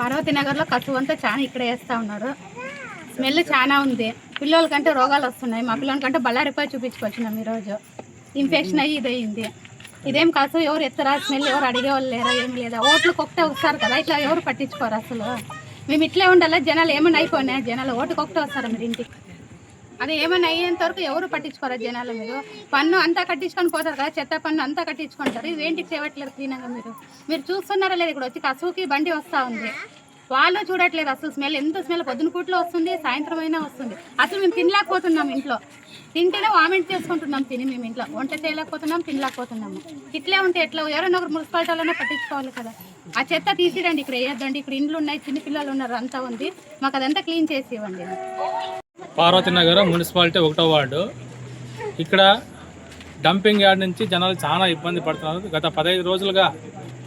పార్వతి నగర్లో కసువు అంతా చాలా ఇక్కడ వేస్తూ ఉన్నారు. స్మెల్ చాలా ఉంది. పిల్లలకంటే రోగాలు వస్తున్నాయి. మా పిల్లలకంటే బళ్ళారిపోయి చూపించుకొచ్చినాం ఈరోజు. ఇన్ఫెక్షన్ అయ్యి ఇది అయింది ఇదేం కసువు ఎవరు ఎత్తరా? స్మెల్ ఎవరు అడిగేవాళ్ళు లేరా? ఏం లేదా? ఓట్లకు ఒకటే వస్తారు కదా ఇట్లా ఎవరు పట్టించుకోరు అసలు? మేము ఇట్లే ఉండాలా? జనాలు ఏమన్నా అయిపోయినాయి? జనాలు ఓటుకు ఒకటే వస్తారు మీరు ఇంటికి? అది ఏమైనా అయ్యేంత వరకు ఎవరు పట్టించుకోరా జనాలు మీరు పన్ను అంతా కట్టించుకొని పోతారు కదా చెత్త పన్ను అంతా కట్టించుకుంటారు. ఇది చేయట్లేదు క్లీనంగా మీరు? మీరు చూస్తున్నారా లేదు ఇక్కడ వచ్చి కసువుకి బండి వస్తూ ఉంది? వాళ్ళు చూడట్లేదు అసలు స్మెల్. ఎంత స్మెల్? పొద్దున పూట్లో వస్తుంది సాయంత్రం అయినా వస్తుంది. అసలు మేము తినలేకపోతున్నాం ఇంట్లో. తింటేనే వామిట్ చేసుకుంటున్నాం తిని మేము ఇంట్లో. వంట చేయలేకపోతున్నాం తినలేకపోతున్నాము. ఇట్లే ఉంటే ఎట్లా? ఎవరైనా ఒకరు మున్సిపాలిటీ పట్టించుకోవాలి కదా. ఆ చెత్త తీసిరండి ఇక్కడ వేయద్దండి ఇక్కడ ఇండ్లు ఉన్నాయి చిన్న పిల్లలు ఉన్నారు అంతా ఉంది. మాకు అదంతా క్లీన్ చేసి ఇవ్వండి. పార్వతి నగరం మున్సిపాలిటీ ఒకటో వార్డు. ఇక్కడ డంపింగ్ యార్డ్ నుంచి జనాలు చాలా ఇబ్బంది పడుతున్నారు. గత పదహైదు రోజులుగా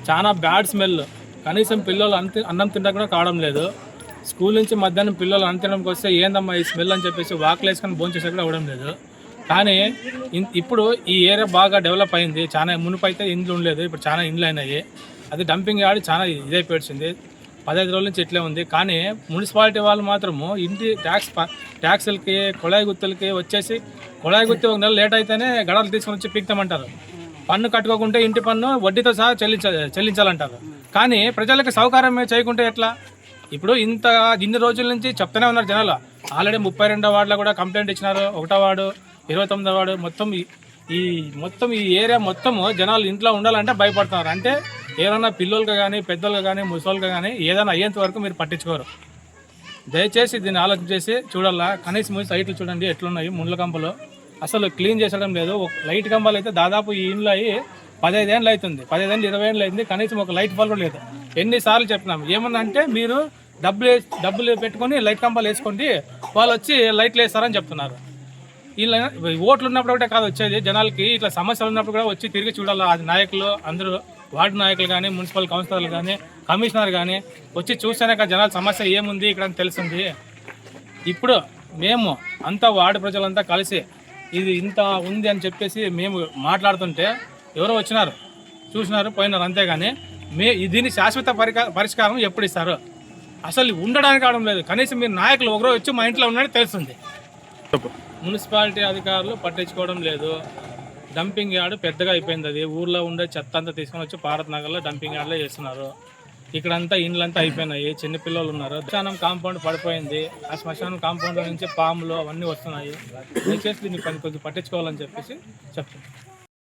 చాలా బ్యాడ్ స్మెల్. కనీసం పిల్లలు అంత అన్నం తిన్నా కూడా కావడం లేదు. స్కూల్ నుంచి మధ్యాహ్నం పిల్లలు అన్నం తినడానికి వస్తే ఏందమ్మా ఈ స్మెల్ అని చెప్పేసి వాకులు వేసుకొని భోంచేసే కూడా అవ్వడం లేదు. కానీ ఇన్- ఇప్పుడు ఈ ఏరియా బాగా డెవలప్ అయింది. చాలా మునుపు అయితే ఇండ్లు ఉండలేదు. ఇప్పుడు చాలా ఇండ్లు అయినాయి. అది డంపింగ్ యార్డ్ చాలా ఇదైపోయింది పదహైదు రోజుల నుంచి ఇట్లే ఉంది. కానీ మున్సిపాలిటీ వాళ్ళు మాత్రము ఇంటి ట్యాక్స్ ప- ట్యాక్సులకి కుళాయి గుత్తులకి వచ్చేసి కుళాయి గుత్తి ఒక నెల లేట్ అయితేనే గడలు తీసుకొని వచ్చి పీక్తామంటారు. పన్ను కట్టుకోకుంటే ఇంటి పన్ను వడ్డీతో సహా చెల్లించ చెల్లించాలంటారు. కానీ ప్రజలకు సౌకర్యం చేయకుంటే ఎట్లా? ఇప్పుడు ఇంత ఇన్ని రోజుల నుంచి చెప్తూనే ఉన్నారు జనాలు. ఆల్రెడీ ముప్పై రెండో వార్డులో కూడా కంప్లైంట్ ఇచ్చినారు. ఒకటో వార్డు ఇరవై తొమ్మిదో వార్డు మొత్తం ఈ మొత్తం ఈ ఏరియా మొత్తము జనాలు ఇంట్లో ఉండాలంటే భయపడుతున్నారు. అంటే ఏదైనా పిల్లలకి కానీ పెద్దలకు కానీ ముసలికి కానీ ఏదైనా అయ్యేంత వరకు మీరు పట్టించుకోరు. దయచేసి దీన్ని ఆలోచన చేసి చూడాలా కనీసం సైట్లు చూడండి ఎట్లున్నాయి ముండ్ల కంపలు. అసలు క్లీన్ చేసడం లేదు. ఒక లైట్ కంబాలు అయితే దాదాపు ఈ ఇండ్లు అయ్యి పదహైదు అవుతుంది. పదహైదు ఇరవై ఏళ్ళు అయింది. కనీసం ఒక లైట్ బల్బ్ లేదు. ఎన్నిసార్లు చెప్పినాం. ఏమన్నంటే మీరు డబ్బులు డబ్బులు పెట్టుకొని లైట్ కంబాలు వేసుకోండి. వాళ్ళు వచ్చి లైట్లు వేస్తారని చెప్తున్నారు. వీళ్ళ ఓట్లు ఉన్నప్పుడు కూడా కాదు వచ్చేది. జనాలకి ఇట్లా సమస్యలు ఉన్నప్పుడు కూడా వచ్చి తిరిగి చూడాలి. అది నాయకులు అందరూ. వార్డు నాయకులు కానీ మున్సిపల్ కౌన్సిలర్లు కానీ కమిషనర్ కానీ వచ్చి చూస్తేనే కదా జనాల సమస్య ఏముంది ఇక్కడ అని తెలుస్తుంది ఇప్పుడు మేము అంతా వార్డు ప్రజలంతా కలిసి ఇది ఇంత ఉంది అని చెప్పేసి మేము మాట్లాడుతుంటే ఎవరో వచ్చినారు చూసినారు పోయినారు అంతేగాని మే దీని శాశ్వత పరిష్కారం ఎప్పుడు ఇస్తారు? అసలు ఉండడానికి అవడం లేదు. కనీసం మీరు నాయకులు ఒకరోజు వచ్చి మా ఇంట్లో ఉన్నాడని తెలుస్తుంది మున్సిపాలిటీ అధికారులు పట్టించుకోవడం లేదు. డంపింగ్ యార్డ్ పెద్దగా అయిపోయింది అది. ఊర్లో ఉండే చెత్త అంతా తీసుకొని వచ్చి భారత్ నగర్లో డంపింగ్ యార్డ్లో చేస్తున్నారు. ఇక్కడంతా ఇండ్లంతా అయిపోయినాయి. చిన్న పిల్లలు ఉన్నారు. శ్మశానం కాంపౌండ్ పడిపోయింది. ఆ శ్మశానం కాంపౌండ్ నుంచి పాములు అవన్నీ వస్తున్నాయి. దయచేసి దీన్ని కొంచెం పట్టించుకోవాలని చెప్పేసి చెప్తున్నాను.